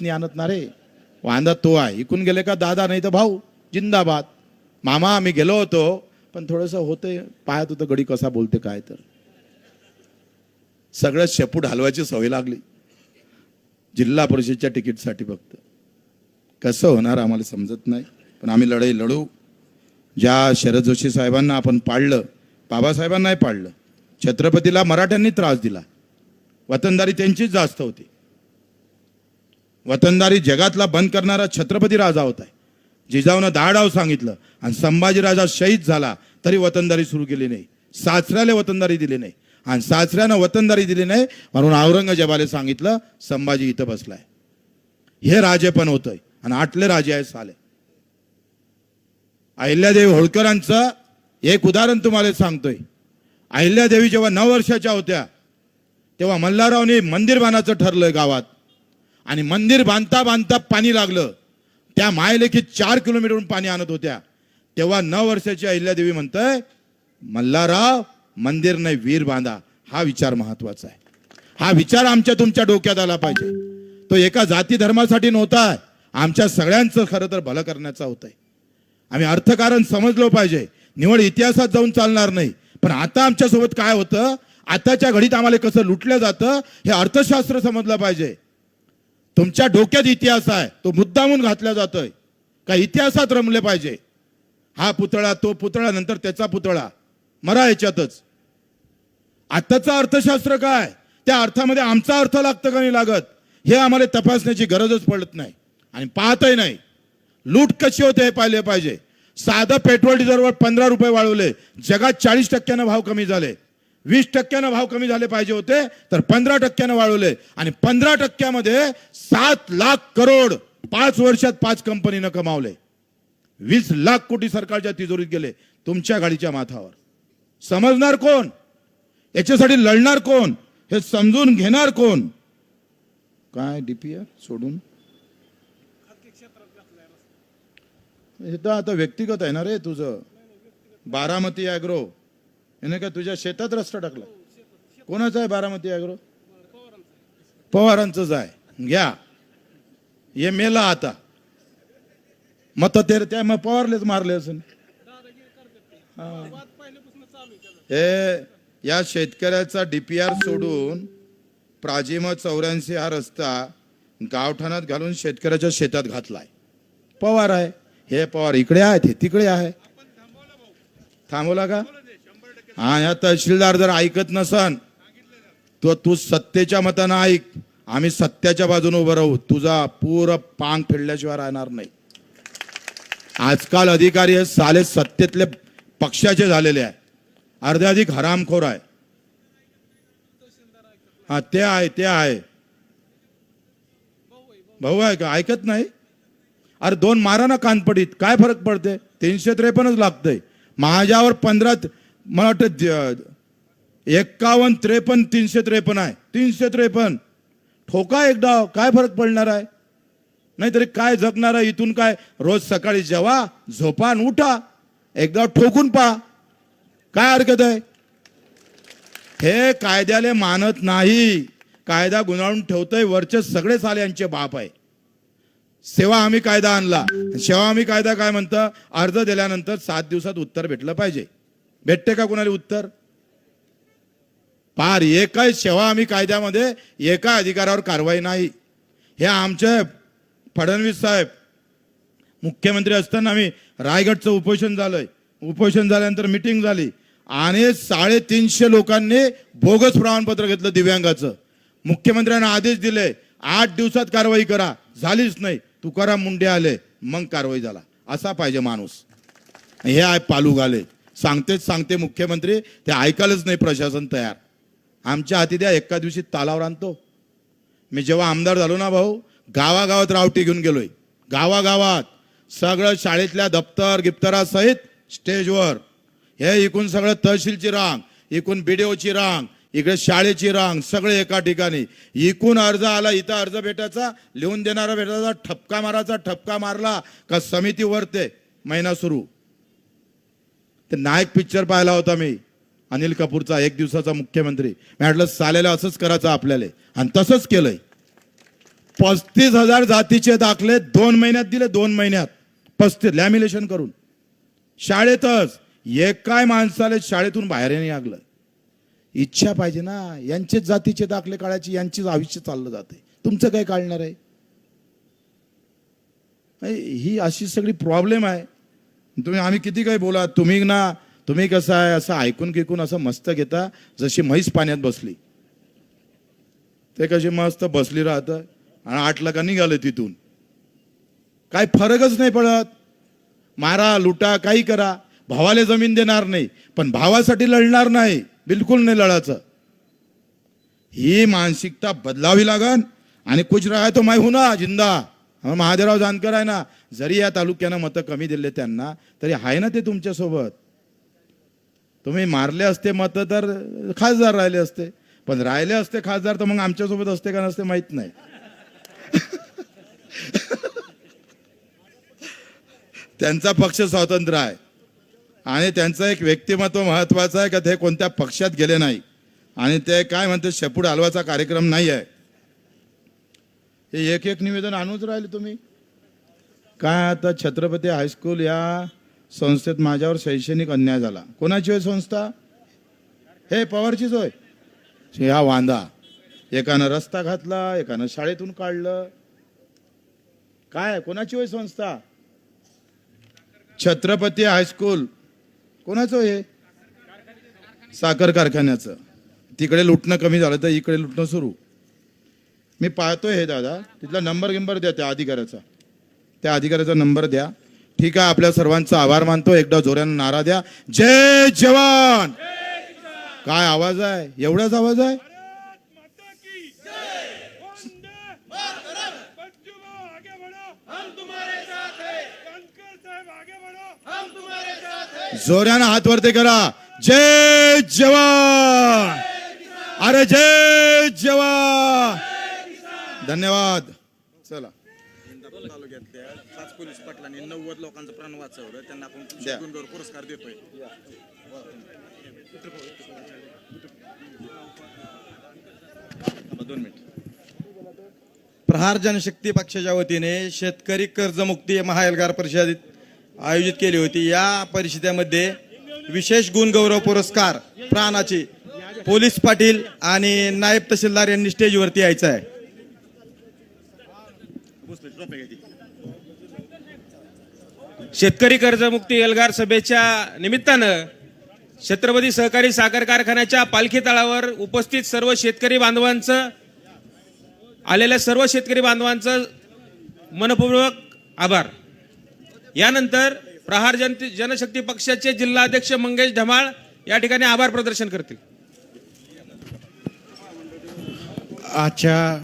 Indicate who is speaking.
Speaker 1: नाही आणत ना रे? वांदा तो आहे. इकून गेले का दादा नाही तर भाऊ? जिंदाबाद. मामा आम्ही गेलो होतो पण थोडंसं होतंय. पाहत होतं गडी कसा बोलते काय तर. सगळं शेपूट हलवायची सवय लागली. जिल्हा परिषदच्या तिकीटसाठी फक्त. कसं होणार आम्हाला समजत नाही पण आम्ही लढाई लढू. ज्या शरद जोशी साहेबांना आपण पाळलं बाबासाहेबांनाही पाळलं छत्रपतीला मराठ्यांनी त्रास दिला. वतनदारी त्यांचीच जास्त होती. वतनदारी जगातला बंद करणारा छत्रपती राजा होता जिजाऊनं दहा डाव सांगितलं आणि संभाजी राजा शहीद झाला तरी वतनदारी सुरू केली नाही. सासऱ्याला वतनदारी दिली नाही आणि सासऱ्यानं वतनदारी दिली नाही म्हणून औरंगजेबाला सांगितलं संभाजी इथं बसलाय. हे राजे पण होतंय आणि आटले राजे आहे साले. अहिल्यादेवी होळकरांचं एक उदाहरण तुम्हाला सांगतोय. अहिल्यादेवी जेव्हा नऊ वर्षाच्या होत्या तेव्हा मल्हाररावने मंदिर बांधायचं ठरलंय गावात. आणि मंदिर बांधता बांधता पाणी लागलं. त्या मायलेखी चार किलोमीटरहून पाणी आणत होत्या. तेव्हा नऊ वर्षाची अहिल्यादेवी म्हणतंय मल्हारराव मंदिर नाही वीर बांधा. हा विचार महत्त्वाचा आहे. हा विचार आमच्या तुमच्या डोक्यात आला पाहिजे. तो एका जाती धर्मासाठी नव्हता. आमच्या सगळ्यांचं खरं तर भलं करण्याचा होतंय. आम्ही अर्थकारण समजलो पाहिजे. निवड इतिहासात जाऊन चालणार नाही. पण आता आमच्यासोबत काय होतं? आताच्या घडीत आम्हाला कसं लुटलं जातं हे अर्थशास्त्र समजलं पाहिजे. तुमच्या डोक्यात इतिहास आहे. तो मुद्दामून घातला जातोय. का इतिहासात रमले पाहिजे. हा पुतळा तो पुतळा नंतर त्याचा पुतळा. मरा याच्यातच आत्ताचं अर्थशास्त्र काय? त्या अर्थामध्ये आमचा अर्थ लागतं का नाही लागत? हे आम्हाला तपासण्याची गरजच पडत नाही. आणि पाहतही नाही. लूट कशी होते हे पाहिले पाहिजे. साधं पेट्रोल डिझेलवर पंधरा रुपये वाढवले. जगात चाळीस टक्क्यानं भाव कमी झाले. वीस टक्क्यानं भाव कमी झाले पाहिजे होते तर पंधरा टक्क्यानं वाढवले. आणि पंधरा टक्क्यामध्ये सात लाख करोड पाच वर्षात पाच कंपनीनं कमावले. वीस लाख कोटी सरकारच्या तिजोरीत गेले तुमच्या गाडीच्या माथावर. समजणार कोण? याच्यासाठी लढणार कोण? हे समजून घेणार कोण? काय डीपीआर सोडून? हे तर आता व्यक्तिगत आहे ना रे तुझं. बारामती ॲग्रो. याने का तुझ्या शेतात रस्ता टाकला? कोणाचा आहे बारामती अग्रो पवारांचंच आहे. घ्या. हे मेला आता. मत ते त्या मग पवारलेच मारले असून हे. या शेतकऱ्याचा डीपीआर सोडून प्राजिम चौऱ्याऐंशी हा रस्ता गावठाणात घालून शेतकऱ्याच्या शेतात घातलाय. पवार आहे. हे पवार इकडे आहेत हे तिकडे आहे. थांबवला का? हा या तहसीलदार जर ऐकत नसन तो तू सत्तेच्या मतानं ऐक. आम्ही सत्याच्या बाजूने उभं राहू. तुझा पूर पांग फिरल्याशिवाय राहणार नाही. आजकाल अधिकारी हे साले सत्तेतले पक्षाचे झालेले आहे. अर्धे अधिक हरामखोर आहे. हा ते आहे ते आहे. भाऊ आहे का? ऐकत नाही? अरे दोन मारा ना कानपडीत काय फरक पडते? तीनशे त्रेपन्नच लागतंय. माझ्यावर पंधरा मला वाटतं एक्कावन्न त्रेपन्न तीनशे त्रेपन्न आहे. तीनशे त्रेपन्न. ठोका एकदा काय फरक पडणार आहे? नाहीतरी काय जगणार आहे इथून काय? रोज सकाळी जेवा झोपान उठा एकदा ठोकून पहा. काय हरकत आहे? हे कायद्याले मानत नाही. कायदा गुंडाळून ठेवतोय वरचे सगळे साले यांचे बाप आहे. सेवा हमी कायदा आणला. सेवा हमी कायदा काय म्हणतं? अर्ज दिल्यानंतर सात दिवसात उत्तर भेटलं पाहिजे. भेटते का कुणाला उत्तर? पार एकाही सेवा आम्ही कायद्यामध्ये एका अधिकारावर कारवाई नाही. हे आमचे फडणवीस साहेब मुख्यमंत्री असताना आम्ही रायगडचं उपोषण झालंय. उपोषण झाल्यानंतर मिटिंग झाली. आणि साडेतीनशे लोकांनी बोगस प्रमाणपत्र घेतलं दिव्यांगाचं. मुख्यमंत्र्यांना आदेश दिले आठ दिवसात कारवाई करा. झालीच नाही. तुकाराम मुंडे आले मग कारवाई झाला. असा पाहिजे माणूस. हे आहे पालू घाले. सांगतेच सांगते मुख्यमंत्री ते ऐकायलाच नाही प्रशासन तयार. आमच्या हाती द्या एका दिवशी तालावर आणतो. मी जेव्हा आमदार झालो ना भाऊ गावागावात रावटी घेऊन गेलोय. गावागावात. सगळं शाळेतल्या दप्तर गिफ्तरासहित स्टेजवर. हे इकून सगळं तहसीलची रांग इकून बीडीओची रांग इकडे शाळेची रांग सगळे एका ठिकाणी. इकून अर्ज आला इथं अर्ज भेटायचा लिहून देणारा भेटायचा ठपका मारायचा ठपका मारला का समिती वरते महिना सुरू. ते नायक पिक्चर पाहिला होता मी अनिल कपूरचा एक दिवसाचा मुख्यमंत्री. मी म्हटलं सालेला असंच करायचं आपल्याला. आणि तसंच केलंय. पस्तीस हजार जातीचे दाखले दोन महिन्यात दिले दोन महिन्यात. पस्तीस लॅमिनेशन करून. शाळेतच एकाय माणसाला शाळेतून बाहेर नाही लागलं. इच्छा पाहिजे ना यांचेच जातीचे दाखले काढायचे यांचेच आयुष्य चाललं जाते तुमचं काय काढणार आहे? ही अशी सगळी प्रॉब्लेम आहे. तुम्ही आम्ही किती काही बोला तुम्ही ना तुम्ही कसं आहे असं ऐकून किकून असं मस्त घेता जशी म्हैस पाण्यात बसली. ते कशी मस्त बसली राहतं आणि आठला का निघाले तिथून. काय फरकच नाही पडत. मारा लुटा काही करा. भावाला जमीन देणार नाही पण भावासाठी लढणार नाही. बिलकुल नाही लढायचं. ही मानसिकता बदलावी लागन आणि कुछ रहा तो मैं हूं ना जिंदा महादेवराव जानकर आहे ना जरी या तालुक्यानं मतं कमी दिले त्यांना तरी आहे ना ते तुमच्यासोबत? तुम्ही मारले असते मतं तर खासदार राहिले असते. पण राहिले असते खासदार तर मग आमच्यासोबत असते का नसते माहीत नाही. त्यांचा पक्ष स्वतंत्र आहे. आणि त्यांचं एक व्यक्तिमत्व महत्वाचं आहे का ते कोणत्या पक्षात गेले नाही. आणि ते काय म्हणते शेपूड हलवाचा कार्यक्रम नाही आहे. हे एक एक निवेदन आणूच राहिले तुम्ही. काय आता छत्रपती हायस्कूल या संस्थेत माझ्यावर शैक्षणिक अन्याय झाला. कोणाची होय संस्था? हे पवारचीच होय. ह्या वांदा. एकानं रस्ता घातला एकानं शाळेतून काढलं. काय कोणाची होय संस्था? छत्रपती हायस्कूल कोणाचं हे? साखर कारखान्याचं. तिकडे लुटणं कमी झालं तर इकडे लुटणं सुरू. मी पाहतोय हे दादा. तिथला नंबर गिंबर द्या त्या अधिकाऱ्याचा. त्या अधिकाऱ्याचा नंबर द्या. ठीक आहे आपल्या सर्वांचा आभार मानतो. एकदा जोऱ्यानं नारा द्या. जय जवान! काय आवाज आहे? एवढाच आवाज आहे?
Speaker 2: भारत
Speaker 1: जोऱ्यानं हात वरती करा. जय जवान! अरे जय जवान! धन्यवाद. चला.
Speaker 3: तालुक्यातल्या पाच पोलीस पाटलांनी नव्वद लोकांचं प्राण वाचवलं. त्यांना आपण पुरस्कार देतोय. दोन मिनिट. प्रहार जनशक्ती पक्षाच्या वतीने शेतकरी कर्जमुक्ती महाएल्गार परिषद आयोजित केली होती. या परिषदेमध्ये विशेष गुण गौरव पुरस्कार प्राणाचे पोलीस पाटील आणि नायब तहसीलदार यांनी स्टेजवरती यायचं आहे.
Speaker 4: शेतकरी कर्जमुक्ती एल्गार सभेच्या निमित्तानं छत्रपती सहकारी साखर कारखान्याच्या पालखी तळावर उपस्थित सर्व शेतकरी बांधवांचं आलेल्या सर्व शेतकरी बांधवांचं मनपूर्वक आभार. यानंतर प्रहार जन जनशक्ती पक्षाचे जिल्हाध्यक्ष मंगेश ढमाळ या ठिकाणी आभार प्रदर्शन करतील.
Speaker 3: आजच्या